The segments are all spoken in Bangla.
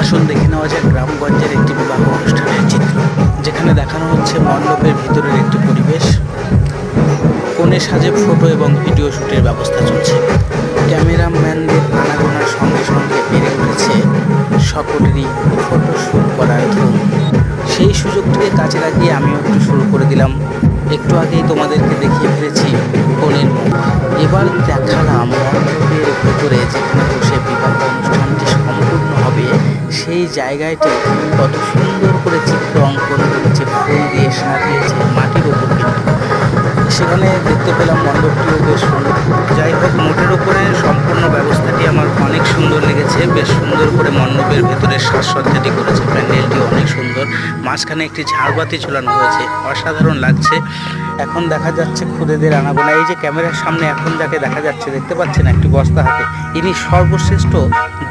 আসুন দেখে নেওয়া যাক গ্রামগঞ্জের একটি বিবাহ অনুষ্ঠানের চিত্র, যেখানে দেখানো হচ্ছে মণ্ডপের ভিতরের একটি পরিবেশ। কনে সাজে ফটো এবং ভিডিও শ্যুটের ব্যবস্থা চলছে। ক্যামেরাম্যানদের আনাগোনার সঙ্গে সঙ্গে বেড়ে উঠেছে সকলেরই ফটো শ্যুট করার ধুম। সেই সুযোগটিকে কাজে লাগিয়ে আমিও একটু শুরু করে দিলাম। একটু আগেই তোমাদেরকে দেখিয়ে ফেলেছি মুখ। এবার দেখালাম সেই জায়গাটি কত সুন্দর করে চিত্র অঙ্কন করেছে, ফুল দিয়ে সাজিয়েছে, মাটির ওপর সেখানে দেখতে পেলাম মণ্ডপটিও বেশ সুন্দর। যাই হোক, মোটের ওপরে সম্পূর্ণ ব্যবস্থাটি আমার অনেক সুন্দর লেগেছে, বেশ সুন্দর করে মণ্ডপের ভেতরে সাজসজ্জাটি করেছে, প্যান্ডেলটি অনেক সুন্দর। মাঝখানে একটি ঝাড়বাতি ঝুলানো হয়েছে, অসাধারণ লাগছে। এখন দেখা যাচ্ছে খুদেদের আনাগোনা। এই যে ক্যামেরার সামনে এখন যাকে দেখা যাচ্ছে, দেখতে পাচ্ছেন একটি বস্তা হাতে, ইনি সর্বশ্রেষ্ঠ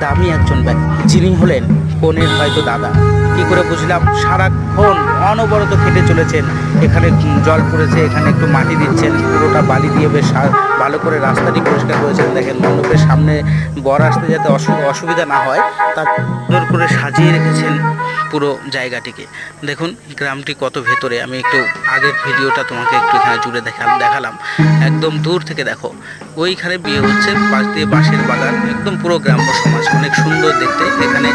দামি একজন ব্যক্তি, যিনি হলেন কনের হয়তো দাদা। কি করে বুঝলাম? সারাক্ষণ অনবরত খেটে চলেছেন। এখানে জল পড়েছে, এখানে একটু মাটি দিচ্ছেন। পুরোটা বালি দিয়ে বেশ ভালো করে রাস্তাটি পরিষ্কার করেছেন। দেখেন, মণ্ডপের সামনে বর আসতে যাতে অসু- অসুবিধা না হয়, তা সুন্দর করে সাজিয়ে রেখেছেন পুরো জায়গাটিকে। দেখুন, গ্রামটি কত ভেতরে। আমি একটু আগের ভিডিওটা তোমাকে একটু এখানে জুড়ে দেখালাম দেখালাম। একদম দূর থেকে দেখো। ওইখানে বিয়ে হচ্ছে, পাশ দিয়ে বাঁশের বাগান। একদম পুরো গ্রাম্য সমাজ। অনেক সুন্দর দেখতে। এখানে